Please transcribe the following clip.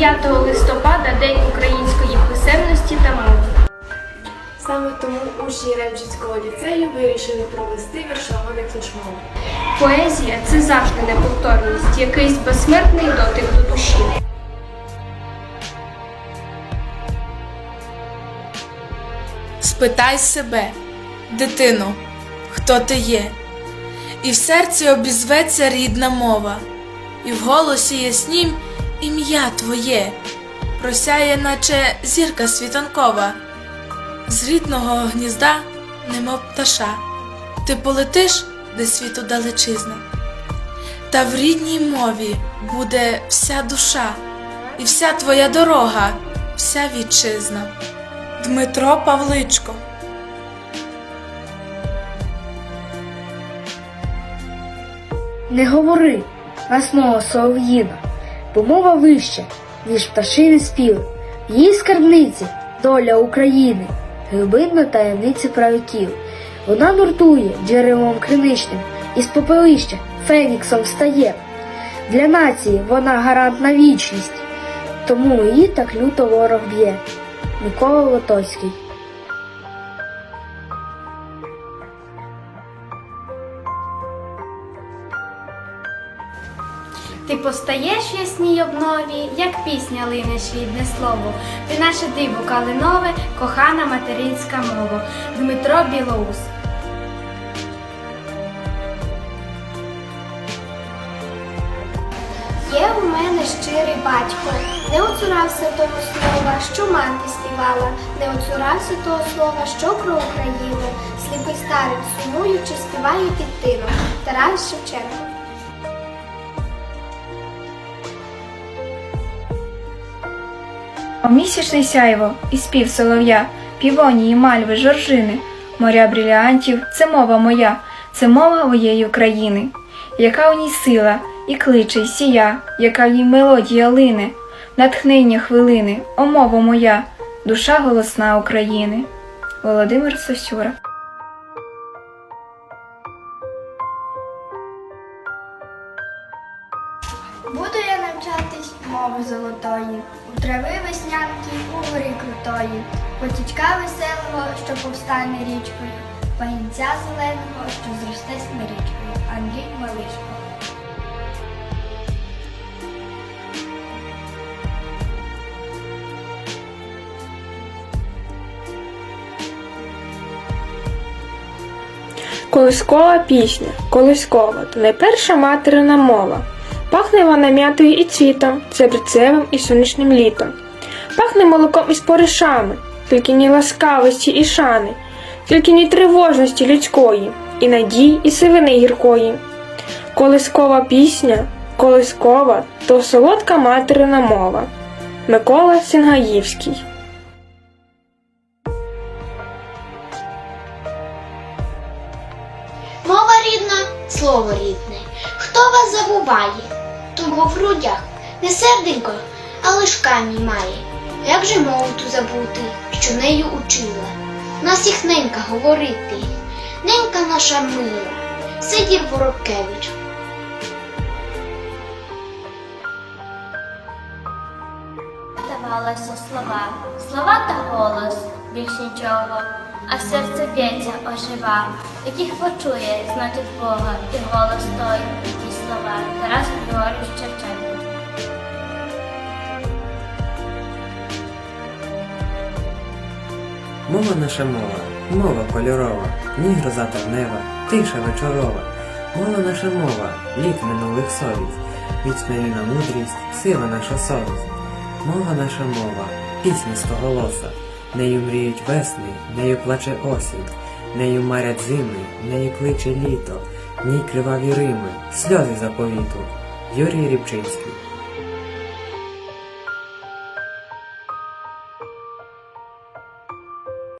9 листопада День української писемності та мови. Саме тому учні Ремчицького ліцею вирішили провести віршований флешмоб. Поезія це завжди неповторність, якийсь безсмертний дотик до душі. Спитай себе, дитино, хто ти є, і в серці обізветься рідна мова, і в голосі яснім ім'я твоє, просяє, наче зірка світанкова, з рідного гнізда, немов пташа, ти полетиш, де світу далечизна, та в рідній мові буде вся душа, і вся твоя дорога, вся вітчизна. Дмитро Павличко. Не говори, нас солов'їна, бо мова вища, ніж пташини спів. Її скарбниці доля України, глибинна таємниця правиків. Вона нуртує джерелом криничним, із попелища феніксом встає. Для нації вона гарант на вічність, тому її так люто ворог б'є. Микола Лотоцький Ти постаєш в ясній обнові, як пісня линеш рідне слово. Ти наше диво калинове, кохана материнська мова. Дмитро Білоус. Є у мене щирий батько, не оцурався того слова, що мати співала, не оцурався того слова, що про Україну. Сліпий старець сумуючи, співає під тином. Тарас Шевченко. О місячне сяйво і спів солов'я, півонії, мальви, жоржини, моря бріліантів це мова моя, це мова моєї України, яка у ній сила, і кличе, і сія, яка в ній мелодія лине, натхнення хвилини, о мова моя, душа голосна України. Володимир Сосюра Буду я навчатись мови золотої, у трави веснянки, у горі крутої, потічка веселого, що повстане річкою, пагінця зеленого, що зросте смирічкою. Андрій Малишко. Колискова пісня, колискова то найперша материна мова. Пахне вона м'ятою і цвітом, серцевим і сонячним літом. Пахне молоком і споришами, тільки ні ласкавості і шани, тільки ні тривожності людської, і надій, і сивини гіркої. Колискова пісня, колискова то солодка материна мова. Микола Сінгаївський Мова рідна, слово рідне. Хто вас забуває? Тому в грудях не серденько, а лиш камінь має. Як же мову ту забути, що нею учила? Нас їх ненька говорити, ненька наша мила, Сидір Воробкевич. Давалося слова, слова та голос, більш нічого, а серце б'ється, ожива, яких почує, значить Бога, і голос той, слова. Тарас Григорій Шевченко. Мова наша мова, мова кольорова, ні гроза травнева, тиша вечорова. Мова наша мова, літ минулих совість, міцна на мудрість, сила наша совість. Мова наша мова, пісня стоголоса, нею мріють весни, нею плаче осінь, нею марять зими, нею кличе літо, в ній криваві рими, сльози заповіту. Юрій Рібчинський